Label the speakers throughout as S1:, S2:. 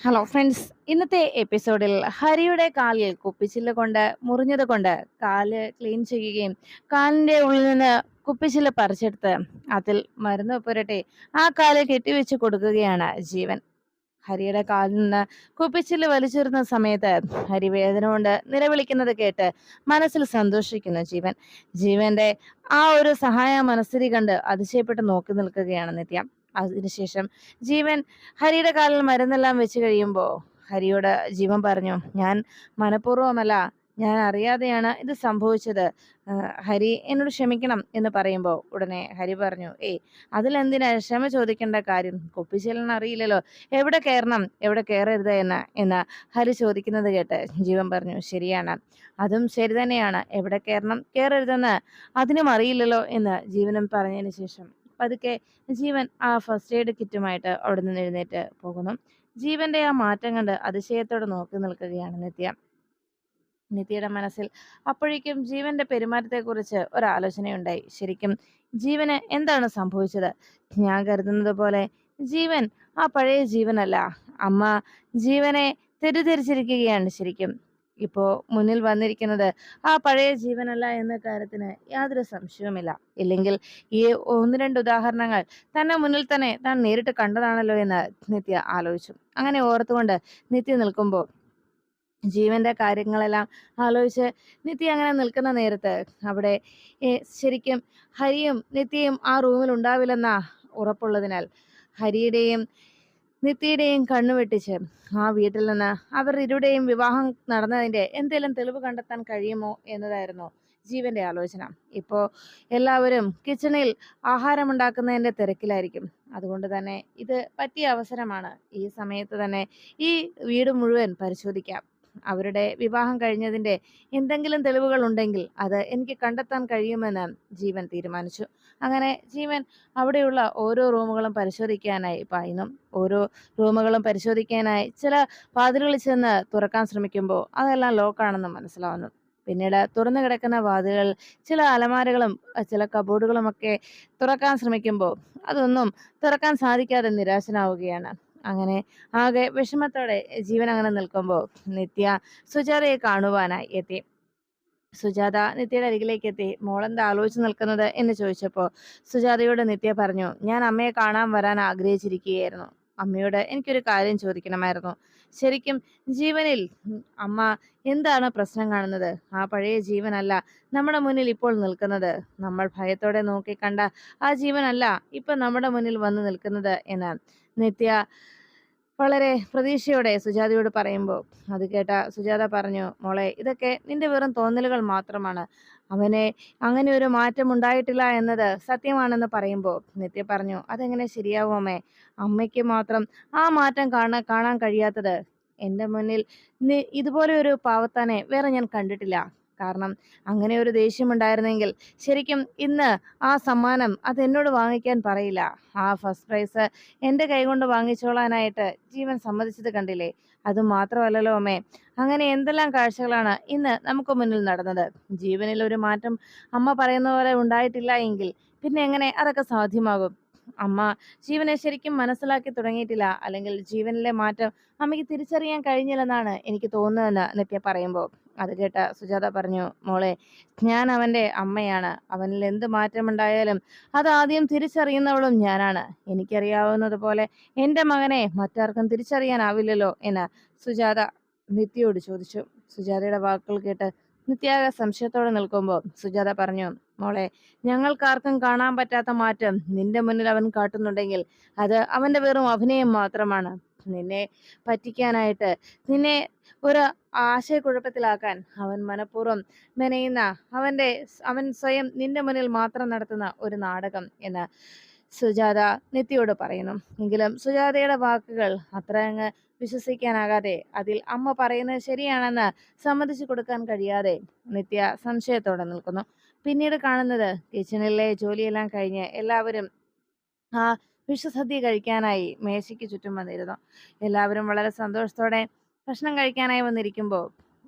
S1: Hello friends ഇന്നത്തെ എപ്പിസോഡിൽ ഹരിയുടെ കാലിൽ കുപ്പിച്ചില്ല കൊണ്ട് മുറിഞ്ഞത് കൊണ്ട് കാൽ ക്ലീൻ ചെയ്യുകയും കാലിന്റെ ഉള്ളിൽ നിന്ന് കുപ്പിച്ചില്ല പറിച്ചെടുത്ത് അതിൽ മരുന്ന് പുരട്ടി ആ കാൽ കെട്ടിവെച്ച് കൊടുക്കുകയാണ് ജീവൻ. ഹരിയുടെ കാലിൽ നിന്ന് കുപ്പിച്ചില്ല വലിച്ചിരുന്ന സമയത്ത് ഹരി വേദന കൊണ്ട് നിലവിളിക്കുന്നത് കേട്ട് മനസ്സിൽ സന്തോഷിക്കുന്നു ജീവൻ. ജീവന്റെ ആ ഒരു സഹായ മനസ്സിരി കണ്ട് അതിശയപ്പെട്ട് നോക്കി നിൽക്കുകയാണ് നിത്യ. അതിനുശേഷം ജീവൻ ഹരിയുടെ കാലിൽ മരുന്നെല്ലാം വെച്ച് കഴിയുമ്പോൾ ഹരിയോട് ജീവൻ പറഞ്ഞു ഞാൻ മനഃപൂർവമല്ല ഞാൻ അറിയാതെയാണ് ഇത് സംഭവിച്ചത്. ഹരി എന്നോട് ക്ഷമിക്കണം എന്ന് പറയുമ്പോൾ ഉടനെ ഹരി പറഞ്ഞു ഏയ് അതിലെന്തിനാ ക്ഷമ ചോദിക്കേണ്ട കാര്യം? കൊപ്പിച്ചെല്ലാം അറിയില്ലല്ലോ. എവിടെ കയറണം? എവിടെ കയറരുത് എന്ന്? എന്ന് ഹരി ചോദിക്കുന്നത് കേട്ട് ജീവൻ പറഞ്ഞു ശരിയാണ്. അതും ശരി തന്നെയാണ്. എവിടെ കയറണം? കയറരുതെന്ന്. അതിനും അറിയില്ലല്ലോ എന്ന് ജീവനും പറഞ്ഞതിന് ശേഷം പതുക്കെ ജീവൻ ആ ഫസ്റ്റ് എയ്ഡ് കിറ്റുമായിട്ട് അവിടെ നിന്ന് എഴുന്നേറ്റ് പോകുന്നു. ജീവന്റെ ആ മാറ്റം കണ്ട് അതിശയത്തോടെ നോക്കി നിൽക്കുകയാണ് നിത്യ. നിത്യയുടെ മനസ്സിൽ അപ്പോഴേക്കും ജീവന്റെ പെരുമാറ്റത്തെക്കുറിച്ച് ഒരാലോചനയുണ്ടായി. ശരിക്കും ജീവന് എന്താണ് സംഭവിച്ചത്? ഞാൻ കരുതുന്നത് പോലെ ജീവൻ ആ പഴയ ജീവനല്ല. അമ്മ ജീവനെ തെറ്റിദ്ധരിച്ചിരിക്കുകയാണ് ശരിക്കും. ഇപ്പോ മുന്നിൽ വന്നിരിക്കുന്നത് ആ പഴയ ജീവനല്ല എന്ന കാര്യത്തിന് യാതൊരു സംശയവുമില്ല. ഇല്ലെങ്കിൽ ഈ ഒന്ന് രണ്ട് ഉദാഹരണങ്ങൾ തന്നെ മുന്നിൽ തന്നെ താൻ നേരിട്ട് കണ്ടതാണല്ലോ എന്ന് നിത്യ ആലോചിച്ചു. അങ്ങനെ ഓർത്തുകൊണ്ട് നിത്യ നിൽക്കുമ്പോൾ ജീവന്റെ കാര്യങ്ങളെല്ലാം ആലോചിച്ച് നിത്യ അങ്ങനെ നിൽക്കുന്ന നേരത്ത് അവിടെ ശരിക്കും ഹരിയും നിത്യയും ആ റൂമിൽ ഉണ്ടാവില്ലെന്ന ഉറപ്പുള്ളതിനാൽ ഹരിയുടെയും നിത്യയുടെയും കണ്ണു വെട്ടിച്ച് ആ വീട്ടിൽ നിന്ന് അവർ ഇരുടെയും വിവാഹം നടന്നതിന്റെ എന്തെങ്കിലും തെളിവ് കണ്ടെത്താൻ കഴിയുമോ? എന്നതായിരുന്നു ജീവന്റെ ആലോചന. ഇപ്പോ എല്ലാവരും കിച്ചണിൽ ആഹാരമുണ്ടാക്കുന്നതിന്റെ തിരക്കിലായിരിക്കും. അതുകൊണ്ട് തന്നെ ഇത് പറ്റിയ അവസരമാണ് ഈ സമയത്ത് തന്നെ ഈ വീട് മുഴുവൻ പരിശോധിക്കാം. അവരുടെ വിവാഹം കഴിഞ്ഞതിന്റെ എന്തെങ്കിലും തെളിവുകൾ ഉണ്ടെങ്കിൽ അത് എനിക്ക് കണ്ടെത്താൻ കഴിയുമെന്ന് ജീവൻ തീരുമാനിച്ചു. അങ്ങനെ ജീവൻ അവിടെയുള്ള ഓരോ റൂമുകളും പരിശോധിക്കാനായി പായുന്നു. ഓരോ റൂമുകളും പരിശോധിക്കാനായി ചില വാതിലുകളിൽ ചെന്ന് തുറക്കാൻ ശ്രമിക്കുമ്പോൾ അതെല്ലാം ലോക്കാണെന്ന് മനസ്സിലാവുന്നു. പിന്നീട് തുറന്നു കിടക്കുന്ന വാതിലുകൾ ചില അലമാരകളും ചില കബോർഡുകളും ഒക്കെ തുറക്കാൻ ശ്രമിക്കുമ്പോൾ അതൊന്നും തുറക്കാൻ സാധിക്കാതെ നിരാശനാവുകയാണ്. അങ്ങനെ ആകെ വിഷമത്തോടെ ജീവൻ അങ്ങനെ നിൽക്കുമ്പോൾ നിത്യ സുജാതയെ കാണുവാനായി എത്തി. സുജാത നിത്യയുടെ അരികിലേക്ക് എത്തി മോളെന്താ ആലോചിച്ച് നിൽക്കുന്നത് എന്ന് ചോദിച്ചപ്പോൾ സുജാതയോട് നിത്യ പറഞ്ഞു ഞാൻ അമ്മയെ കാണാൻ വരാൻ ആഗ്രഹിച്ചിരിക്കുകയായിരുന്നു. അമ്മയോട് എനിക്കൊരു കാര്യം ചോദിക്കണമായിരുന്നു. ശരിക്കും ജീവനിൽ അമ്മ എന്താണ് പ്രശ്നം കാണുന്നത്? ആ പഴയ ജീവനല്ല നമ്മുടെ മുന്നിൽ ഇപ്പോൾ നിൽക്കുന്നത്. നമ്മൾ ഭയത്തോടെ നോക്കിക്കണ്ട ആ ജീവനല്ല ഇപ്പൊ നമ്മുടെ മുന്നിൽ വന്ന് നിൽക്കുന്നത് എന്ന്. നിത്യ വളരെ പ്രതീക്ഷയോടെ സുജാതയോട് പറയുമ്പോൾ അത് കേട്ട സുജാത പറഞ്ഞു മോളെ ഇതൊക്കെ നിന്റെ വെറും തോന്നലുകൾ മാത്രമാണ്. അവനെ അങ്ങനെ ഒരു മാറ്റം ഉണ്ടായിട്ടില്ല എന്നത് സത്യമാണെന്ന് പറയുമ്പോൾ നിത്യ പറഞ്ഞു അതെങ്ങനെ ശരിയാവുമേ അമ്മയ്ക്ക് മാത്രം ആ മാറ്റം കാണാൻ കാണാൻ കഴിയാത്തത് എന്റെ മുന്നിൽ ഇതുപോലെ ഒരു പാവത്താനെ വേറെ ഞാൻ കണ്ടിട്ടില്ല. കാരണം അങ്ങനെ ഒരു ദേഷ്യമുണ്ടായിരുന്നെങ്കിൽ ശരിക്കും ഇന്ന് ആ സമ്മാനം അത് എന്നോട് വാങ്ങിക്കാൻ പറയില്ല. ആ ഫസ്റ്റ് പ്രൈസ് എന്റെ കൈകൊണ്ട് വാങ്ങിച്ചോളാനായിട്ട് ജീവൻ സമ്മതിച്ചത് കണ്ടില്ലേ? അത് മാത്രമല്ലല്ലോ അമ്മേ. അങ്ങനെ എന്തെല്ലാം കാഴ്ചകളാണ് ഇന്ന് നമുക്ക് മുന്നിൽ നടന്നത്? ജീവനിൽ ഒരു മാറ്റം അമ്മ പറയുന്ന പോലെ ഉണ്ടായിട്ടില്ല എങ്കിൽ പിന്നെ എങ്ങനെ അതൊക്കെ സാധ്യമാകും? അമ്മ ജീവനെ ശരിക്കും മനസ്സിലാക്കി തുടങ്ങിയിട്ടില്ല. അല്ലെങ്കിൽ ജീവനിലെ മാറ്റം അമ്മയ്ക്ക് തിരിച്ചറിയാൻ കഴിഞ്ഞില്ലെന്നാണ് എനിക്ക് തോന്നുന്നതെന്ന് നിത്യ പറയുമ്പോൾ. അത് കേട്ട സുജാത പറഞ്ഞു മോളെ ഞാൻ അവന്റെ അമ്മയാണ്. അവനിൽ എന്ത് മാറ്റമുണ്ടായാലും അത് ആദ്യം തിരിച്ചറിയുന്നവളും ഞാനാണ്. എനിക്കറിയാവുന്നത് പോലെ എന്റെ മകനെ മറ്റാർക്കും തിരിച്ചറിയാനാവില്ലല്ലോ എന്ന് സുജാത നിത്യയോട് ചോദിച്ചു. സുജാതയുടെ വാക്കുകൾ കേട്ട് നിത്യാക സംശയത്തോടെ നിൽക്കുമ്പോൾ സുജാത പറഞ്ഞു മോളെ ഞങ്ങൾക്കാർക്കും കാണാൻ പറ്റാത്ത മാറ്റം നിന്റെ മുന്നിൽ അവൻ കാട്ടുന്നുണ്ടെങ്കിൽ അത് അവന്റെ വെറും അഭിനയം മാത്രമാണ്. നിന്നെ പറ്റിക്കാനായിട്ട് നിന്നെ ഒരു ആശയക്കുഴപ്പത്തിലാക്കാൻ അവൻ മനഃപൂർവം മെനയുന്ന അവന്റെ അവൻ സ്വയം നിന്റെ മുന്നിൽ മാത്രം നടത്തുന്ന ഒരു നാടകം എന്ന് സുജാത നിത്യയോട് പറയുന്നു. എങ്കിലും സുജാതയുടെ വാക്കുകൾ അത്ര അങ്ങ് വിശ്വസിക്കാനാകാതെ അതിൽ അമ്മ പറയുന്നത് ശരിയാണെന്ന് സമ്മതിച്ചു കൊടുക്കാൻ കഴിയാതെ നിത്യ സംശയത്തോടെ നിൽക്കുന്നു. പിന്നീട് കാണുന്നത് കിച്ചണിലെ ജോലിയെല്ലാം കഴിഞ്ഞ് എല്ലാവരും ആ വിഷുസദ്യ കഴിക്കാനായി മേശയ്ക്ക് ചുറ്റും വന്നിരുന്നു. എല്ലാവരും വളരെ സന്തോഷത്തോടെ ഭക്ഷണം കഴിക്കാനായി വന്നിരിക്കുമ്പോൾ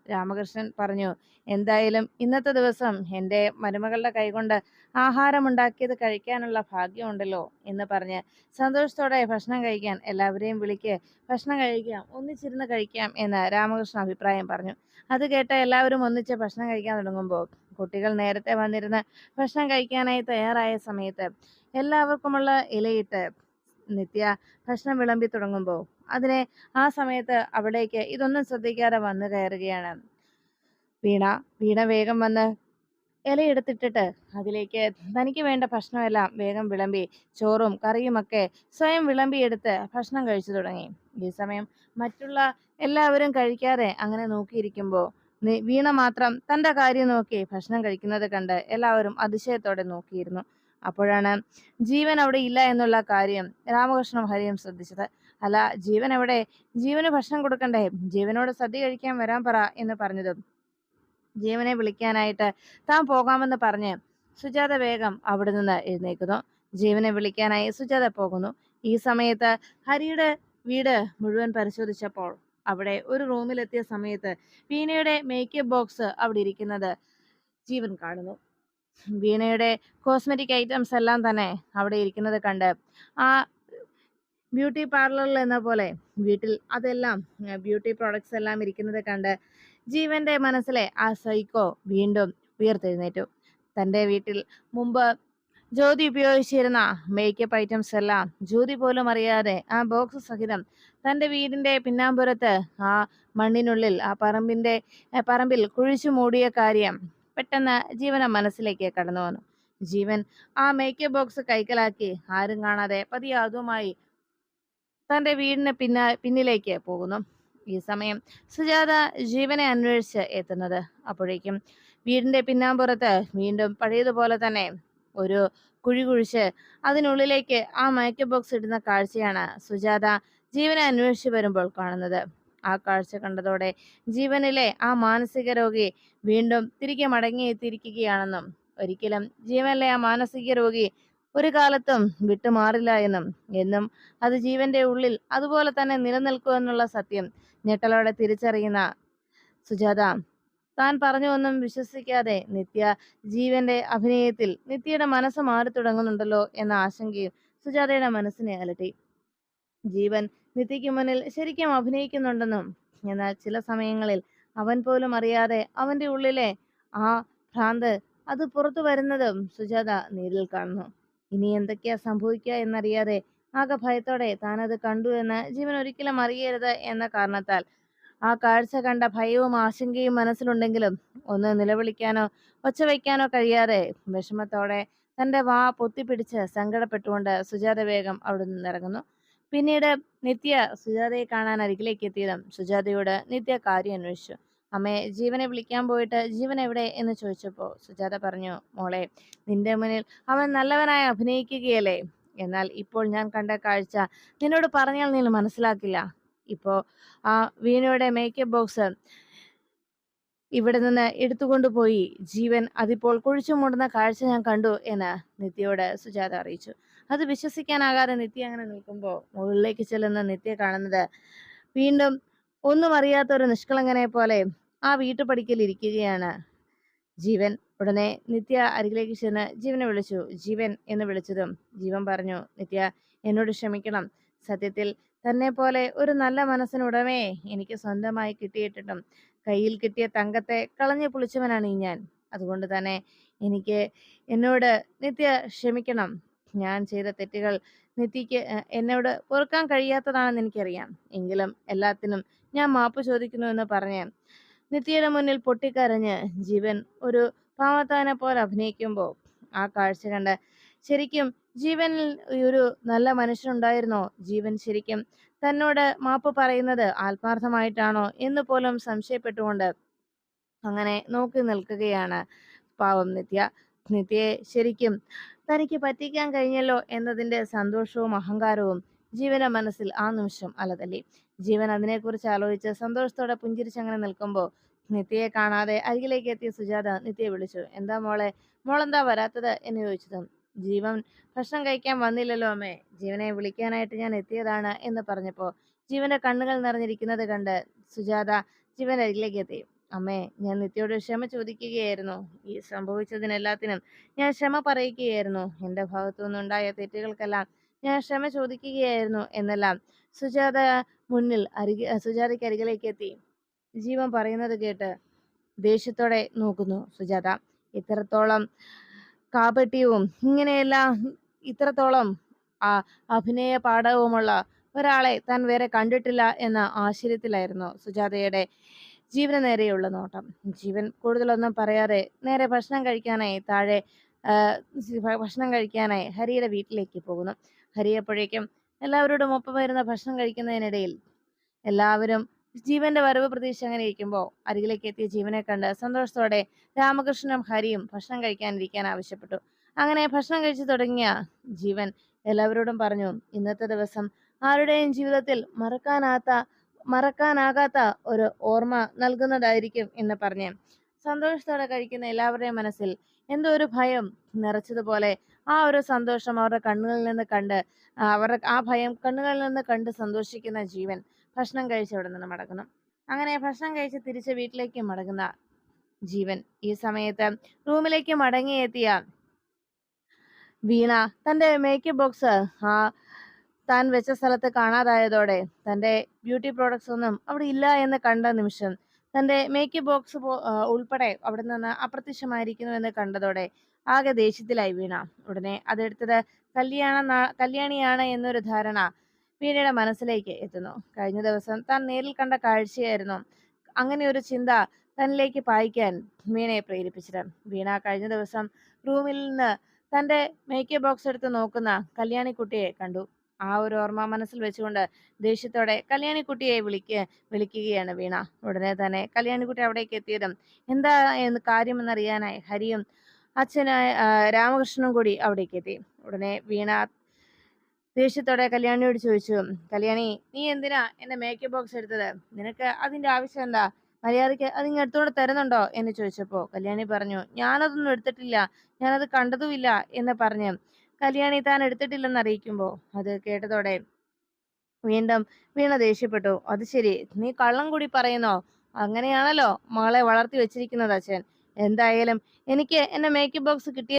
S1: രാമകൃഷ്ണൻ പറഞ്ഞു എന്തായാലും ഇന്നത്തെ ദിവസം എന്റെ മരുമകളുടെ കൈകൊണ്ട് ആഹാരമുണ്ടാക്കിയത് കഴിക്കാനുള്ള ഭാഗ്യമുണ്ടല്ലോ എന്ന് പറഞ്ഞ് സന്തോഷത്തോടെ ഭക്ഷണം കഴിക്കാൻ എല്ലാവരെയും വിളിക്ക്. ഭക്ഷണം കഴിക്കാം ഒന്നിച്ചിരുന്ന് കഴിക്കാം എന്ന് രാമകൃഷ്ണൻ അഭിപ്രായം പറഞ്ഞു. അത് കേട്ട എല്ലാവരും ഒന്നിച്ച് ഭക്ഷണം കഴിക്കാൻ തുടങ്ങുമ്പോൾ കുട്ടികൾ നേരത്തെ വന്നിരുന്ന് ഭക്ഷണം കഴിക്കാനായി തയ്യാറായ സമയത്ത് എല്ലാവർക്കുമുള്ള ഇലയിട്ട് നിത്യ ഭക്ഷണം വിളമ്പി തുടങ്ങുമ്പോൾ അതിനെ ആ സമയത്ത് അവിടേക്ക് ഇതൊന്നും ശ്രദ്ധിക്കാതെ വന്നു കയറുകയാണ്. വീണ വീണ വേഗം വന്ന് ഇലയെടുത്തിട്ടിട്ട് അതിലേക്ക് തനിക്ക് വേണ്ട ഭക്ഷണമെല്ലാം വേഗം വിളമ്പി ചോറും കറിയുമൊക്കെ സ്വയം വിളമ്പിയെടുത്ത് ഭക്ഷണം കഴിച്ചു തുടങ്ങി. ഈ സമയം മറ്റുള്ള എല്ലാവരും കഴിക്കാതെ അങ്ങനെ നോക്കിയിരിക്കുമ്പോൾ വീണ മാത്രം തന്റെ കാര്യം നോക്കി ഭക്ഷണം കഴിക്കുന്നത് കണ്ട് എല്ലാവരും അതിശയത്തോടെ നോക്കിയിരുന്നു. അപ്പോഴാണ് ജീവൻ അവിടെ ഇല്ല എന്നുള്ള കാര്യം രാമകൃഷ്ണ ഹരിയും ശ്രദ്ധിച്ചത്. അല്ല ജീവൻ എവിടെ ജീവന് ഭക്ഷണം കൊടുക്കണ്ടേ? ജീവനോട് സദ്യ കഴിക്കാൻ വരാൻ പറ എന്ന് പറഞ്ഞതും. ജീവനെ വിളിക്കാനായിട്ട് താൻ പോകാമെന്ന് പറഞ്ഞ് സുജാത വേഗം അവിടെ നിന്ന് എഴുന്നേക്കുന്നു. ജീവനെ വിളിക്കാനായി സുജാത പോകുന്നു. ഈ സമയത്ത് ഹരിയുടെ വീട് മുഴുവൻ പരിശോധിച്ചപ്പോൾ അവിടെ ഒരു റൂമിലെത്തിയ സമയത്ത് വീണയുടെ മേക്കപ്പ് ബോക്സ് അവിടെ ഇരിക്കുന്നത് ജീവൻ കാണുന്നു. വീണയുടെ കോസ്മെറ്റിക് ഐറ്റംസ് എല്ലാം തന്നെ അവിടെ ഇരിക്കുന്നത് കണ്ട് ആ ബ്യൂട്ടി പാർലറിൽ എന്ന പോലെ വീട്ടിൽ അതെല്ലാം ബ്യൂട്ടി പ്രോഡക്ട്സ് എല്ലാം ഇരിക്കുന്നത് കണ്ട് ജീവന്റെ മനസ്സിലെ ആ സൈക്കോ വീണ്ടും ഉയർത്തെഴുന്നേറ്റു. തന്റെ വീട്ടിൽ മുമ്പ് ജ്യോതി ഉപയോഗിച്ചിരുന്ന മേക്കപ്പ് ഐറ്റംസ് എല്ലാം ജ്യോതി പോലും അറിയാതെ ആ ബോക്സ് സഹിതം തന്റെ വീടിന്റെ പിന്നാമ്പുറത്ത് ആ മണ്ണിനുള്ളിൽ ആ പറമ്പിന്റെ പറമ്പിൽ കുഴിച്ചു മൂടിയ കാര്യം പെട്ടെന്ന് ജീവന മനസ്സിലേക്ക് കടന്നു വന്നു ജീവൻ ആ മേക്കപ്പ് ബോക്സ് കൈക്കലാക്കി ആരും കാണാതെ പതിയെ അതുമായി തന്റെ വീടിന് പിന്നാ പിന്നിലേക്ക് പോകുന്നു. ഈ സമയം സുജാത ജീവനെ അന്വേഷിച്ച് എത്തുന്നത് അപ്പോഴേക്കും വീടിന്റെ പിന്നാമ്പുറത്ത് വീണ്ടും പഴയതുപോലെ തന്നെ ഒരു കുഴി കുഴിച്ച് അതിനുള്ളിലേക്ക് ആ മയക്ക ബോക്സ് ഇടുന്ന കാഴ്ചയാണ് സുജാത ജീവനെ അന്വേഷിച്ച് വരുമ്പോൾ കാണുന്നത്. ആ കാഴ്ച കണ്ടതോടെ ജീവനിലെ ആ മാനസിക രോഗി വീണ്ടും തിരികെ മടങ്ങിയെത്തിയിരിക്കുകയാണെന്നും ഒരിക്കലും ജീവനിലെ ആ മാനസിക രോഗി ഒരു കാലത്തും വിട്ടുമാറില്ല എന്നും എന്നും അത് ജീവന്റെ ഉള്ളിൽ അതുപോലെ തന്നെ നിലനിൽക്കുമെന്നുള്ള സത്യം ഞെട്ടലോടെ തിരിച്ചറിയുന്ന സുജാത. താൻ പറഞ്ഞൊന്നും വിശ്വസിക്കാതെ നിത്യ ജീവന്റെ അഭിനയത്തിൽ നിത്യയുടെ മനസ്സ് മാറി തുടങ്ങുന്നുണ്ടല്ലോ എന്ന ആശങ്കയും സുജാതയുടെ മനസ്സിനെ അലട്ടി. ജീവൻ നിത്യയ്ക്ക് മുന്നിൽ ശരിക്കും അഭിനയിക്കുന്നുണ്ടെന്നും എന്നാൽ ചില സമയങ്ങളിൽ അവൻ പോലും അറിയാതെ അവന്റെ ഉള്ളിലെ ആ ഭ്രാന്ത് അത് പുറത്തു വരുന്നതും സുജാത നേരിൽ കാണുന്നു. ഇനി എന്തൊക്കെയാ സംഭവിക്കുക എന്നറിയാതെ ആകെ ഭയത്തോടെ താനത് കണ്ടു എന്ന് ജീവൻ ഒരിക്കലും അറിയരുത് എന്ന കാരണത്താൽ. ആ കാഴ്ച കണ്ട ഭയവും ആശങ്കയും മനസ്സിലുണ്ടെങ്കിലും ഒന്ന് നിലവിളിക്കാനോ ഒച്ച വയ്ക്കാനോ കഴിയാതെ വിഷമത്തോടെ തന്റെ വാ പൊത്തിപ്പിടിച്ച് സങ്കടപ്പെട്ടുകൊണ്ട് സുജാത വേഗം അവിടെ നിന്നിറങ്ങുന്നു. പിന്നീട് നിത്യ സുജാതയെ കാണാൻ അരികിലേക്ക് എത്തിയതും സുജാതയോട് നിത്യ കാര്യം അന്വേഷിച്ചു. അമ്മേ ജീവനെ വിളിക്കാൻ പോയിട്ട് ജീവൻ എവിടെ? എന്ന് ചോദിച്ചപ്പോൾ സുജാത പറഞ്ഞു മോളെ നിന്റെ മുന്നിൽ അവൻ നല്ലവനായി അഭിനയിക്കുകയല്ലേ? എന്നാൽ ഇപ്പോൾ ഞാൻ കണ്ട കാഴ്ച നിന്നോട് പറഞ്ഞാൽ നീ മനസ്സിലാക്കില്ല. ഇപ്പോ ആ വീണയുടെ മേക്കപ്പ് ബോക്സ് ഇവിടെ നിന്ന് എടുത്തുകൊണ്ടുപോയി ജീവൻ അതിപ്പോൾ കുഴിച്ചു മൂടുന്ന കാഴ്ച ഞാൻ കണ്ടു എന്ന് നിത്യയോട് സുജാത അറിയിച്ചു. അത് വിശ്വസിക്കാനാകാതെ നിത്യ അങ്ങനെ നിൽക്കുമ്പോൾ മുകളിലേക്ക് ചെല്ലുന്ന നിത്യ കാണുന്നത് വീണ്ടും ഒന്നും അറിയാത്ത ഒരു നിഷ്കളങ്കനെ പോലെ ആ വീട്ടുപടിക്കൽ ഇരിക്കുകയാണ്. ജീവൻ ഉടനെ നിത്യ അരികിലേക്ക് ചെന്ന് ജീവനെ വിളിച്ചു. ജീവൻ എന്ന് വിളിച്ചതും ജീവൻ പറഞ്ഞു നിത്യ എന്നോട് ക്ഷമിക്കണം. സത്യത്തിൽ തന്നെ പോലെ ഒരു നല്ല മനസ്സിനുടമേ എനിക്ക് സ്വന്തമായി കിട്ടിയിട്ടിട്ടും കയ്യിൽ കിട്ടിയ തങ്കത്തെ കളഞ്ഞു പൊളിച്ചവനാണ് ഈ ഞാൻ. അതുകൊണ്ട് തന്നെ എനിക്ക് എന്നോട് നിത്യ ക്ഷമിക്കണം. ഞാൻ ചെയ്ത തെറ്റുകൾ നിത്യക്ക് എന്നോട് പൊറുക്കാൻ കഴിയാത്തതാണെന്ന് എനിക്കറിയാം. എങ്കിലും എല്ലാത്തിനും ഞാൻ മാപ്പ് ചോദിക്കുന്നു എന്ന് പറഞ്ഞ് നിത്യയുടെ മുന്നിൽ പൊട്ടിക്കരഞ്ഞ് ജീവൻ ഒരു പാവത്താനെ പോലെ അഭിനയിക്കുമ്പോൾ ആ കാഴ്ച കണ്ട് ശരിക്കും ജീവനിൽ ഒരു നല്ല മനുഷ്യനുണ്ടായിരുന്നോ? ജീവൻ ശരിക്കും തന്നോട് മാപ്പ് പറയുന്നത് ആത്മാർത്ഥമായിട്ടാണോ എന്ന് പോലും സംശയപ്പെട്ടുകൊണ്ട് അങ്ങനെ നോക്കി നിൽക്കുകയാണ് പാവം നിത്യ. നിത്യയെ ശരിക്കും തനിക്ക് പറ്റിക്കാൻ കഴിഞ്ഞല്ലോ എന്നതിന്റെ സന്തോഷവും അഹങ്കാരവും ജീവന മനസ്സിൽ ആ നിമിഷം അലതല്ലി? ജീവൻ അതിനെക്കുറിച്ച് ആലോചിച്ച് സന്തോഷത്തോടെ പുഞ്ചിരിച്ചങ്ങനെ നിൽക്കുമ്പോൾ നിത്യയെ കാണാതെ അരികിലേക്ക് എത്തിയ സുജാത നിത്യയെ വിളിച്ചു. എന്താ മോളെ? മോളെന്താ വരാത്തത്? എന്ന് ചോദിച്ചതും ജീവൻ ഭക്ഷണം കഴിക്കാൻ വന്നില്ലല്ലോ അമ്മേ. ജീവനെ വിളിക്കാനായിട്ട് ഞാൻ എത്തിയതാണ് എന്ന് പറഞ്ഞപ്പോൾ ജീവന്റെ കണ്ണുകൾ നിറഞ്ഞിരിക്കുന്നത് കണ്ട് സുജാത ജീവൻ അരികിലേക്ക് എത്തി. അമ്മേ ഞാൻ നിത്യയോട് ക്ഷമ ചോദിക്കുകയായിരുന്നു. ഈ സംഭവിച്ചതിനെല്ലാത്തിനും ഞാൻ ക്ഷമ പറയുകയായിരുന്നു. എന്റെ ഭാഗത്തു നിന്നുണ്ടായ തെറ്റുകൾക്കെല്ലാം ഞാൻ ക്ഷമ ചോദിക്കുകയായിരുന്നു എന്നെല്ലാം. സുജാത മുന്നിൽ അരികെ സുജാതയ്ക്ക് അരികിലേക്ക് എത്തി. ജീവൻ പറയുന്നത് കേട്ട് ദേഷ്യത്തോടെ നോക്കുന്നു സുജാത. ഇത്രത്തോളം കാപട്യവും ഇങ്ങനെയെല്ലാം ഇത്രത്തോളം ആ അഭിനയ പാഠവുമുള്ള ഒരാളെ താൻ വേറെ കണ്ടിട്ടില്ല എന്ന ആശ്ചര്യത്തിലായിരുന്നു സുജാതയുടെ ജീവന് നേരെയുള്ള നോട്ടം. ജീവൻ കൂടുതലൊന്നും പറയാതെ നേരെ ഭക്ഷണം കഴിക്കാനായി താഴെ ഭക്ഷണം കഴിക്കാനായി ഹരിയുടെ വീട്ടിലേക്ക് പോകുന്നു. ഹരി അപ്പോഴേക്കും എല്ലാവരോടും ഒപ്പം വരുന്ന ഭക്ഷണം കഴിക്കുന്നതിനിടയിൽ എല്ലാവരും ജീവന്റെ വരവ് പ്രതീക്ഷ അങ്ങനെ ഇരിക്കുമ്പോൾ അരികിലേക്ക് എത്തിയ ജീവനെ കണ്ട് സന്തോഷത്തോടെ രാമകൃഷ്ണനും ഹരിയും ഭക്ഷണം കഴിക്കാനിരിക്കാൻ ആവശ്യപ്പെട്ടു. അങ്ങനെ ഭക്ഷണം കഴിച്ചു തുടങ്ങിയ ജീവൻ എല്ലാവരോടും പറഞ്ഞു ഇന്നത്തെ ദിവസം ആരുടെയും ജീവിതത്തിൽ മറക്കാനാത്ത മറക്കാനാകാത്ത ഒരു ഓർമ്മ നൽകുന്നതായിരിക്കും എന്ന് പറഞ്ഞ് സന്തോഷത്തോടെ കഴിക്കുന്ന എല്ലാവരുടെയും മനസ്സിൽ എന്തോ ഒരു ഭയം നിറച്ചതുപോലെ ആ ഒരു സന്തോഷം അവരുടെ കണ്ണുകളിൽ നിന്ന് കണ്ട് അവരുടെ ആ ഭയം കണ്ണുകളിൽ നിന്ന് കണ്ട് സന്തോഷിക്കുന്ന ജീവൻ ഭക്ഷണം കഴിച്ച് അവിടെ നിന്ന് മടങ്ങുന്നു. അങ്ങനെ ഭക്ഷണം കഴിച്ച് തിരിച്ച് വീട്ടിലേക്ക് മടങ്ങുന്ന ജീവൻ ഈ സമയത്ത് റൂമിലേക്ക് മടങ്ങിയെത്തിയ വീണ തന്റെ മേക്കപ്പ് ബോക്സ് ആ താൻ വെച്ച സ്ഥലത്ത് കാണാതായതോടെ തന്റെ ബ്യൂട്ടി പ്രോഡക്ട്സ് ഒന്നും അവിടെ ഇല്ല എന്ന് കണ്ട നിമിഷം തന്റെ മേക്കപ്പ് ബോക്സ് ഉൾപ്പെടെ അവിടെ നിന്ന് അപ്രത്യക്ഷമായിരിക്കുന്നു എന്ന് കണ്ടതോടെ ആകെ ദേഷ്യത്തിലായി വീണ. ഉടനെ അതെടുത്തത് കല്യാണ കല്യാണിയാണ് എന്നൊരു ധാരണ വീണയുടെ മനസ്സിലേക്ക് എത്തുന്നു. കഴിഞ്ഞ ദിവസം താൻ നേരിൽ കണ്ട കാഴ്ചയായിരുന്നു. അങ്ങനെ ഒരു ചിന്ത തന്നിലേക്ക് പായിക്കാൻ വീണയെ പ്രേരിപ്പിച്ചത്. വീണ കഴിഞ്ഞ ദിവസം റൂമിൽ നിന്ന് തന്റെ മേക്കപ്പ് ബോക്സ് എടുത്ത് നോക്കുന്ന കല്യാണിക്കുട്ടിയെ കണ്ടു. ആ ഒരു ഓർമ്മ മനസ്സിൽ വെച്ചുകൊണ്ട് ദേഷ്യത്തോടെ കല്യാണിക്കുട്ടിയെ വിളിക്ക വിളിക്കുകയാണ് വീണ. ഉടനെ തന്നെ കല്യാണിക്കുട്ടി അവിടേക്ക് എത്തിയതും എന്താ എന്ന് കാര്യമെന്നറിയാനായി? ഹരിയും അച്ഛനായ രാമകൃഷ്ണനും കൂടി അവിടേക്ക് എത്തി. ഉടനെ വീണ ദേഷ്യത്തോടെ കല്യാണിയോട് ചോദിച്ചു കല്യാണി നീ എന്തിനാ എന്റെ മേക്കപ്പ് ബോക്സ് എടുത്തത്? നിനക്ക് അതിന്റെ ആവശ്യം എന്താ? മര്യാദയ്ക്ക് അത് എടുത്തുകൊണ്ട് തരുന്നുണ്ടോ? എന്ന് ചോദിച്ചപ്പോ കല്യാണി പറഞ്ഞു ഞാനതൊന്നും എടുത്തിട്ടില്ല. ഞാനത് കണ്ടതുമില്ല എന്ന് പറഞ്ഞ് കല്യാണി താൻ എടുത്തിട്ടില്ലെന്ന് അറിയിക്കുമ്പോ അത് കേട്ടതോടെ വീണ്ടും വീണ ദേഷ്യപ്പെട്ടു. അത് ശരി നീ കള്ളം കൂടി പറയുന്നോ? അങ്ങനെയാണല്ലോ മകളെ വളർത്തി വെച്ചിരിക്കുന്നത് അച്ഛൻ. എന്തായാലും എനിക്ക് എന്റെ മേക്കപ്പ് ബോക്സ് കിട്ടിയ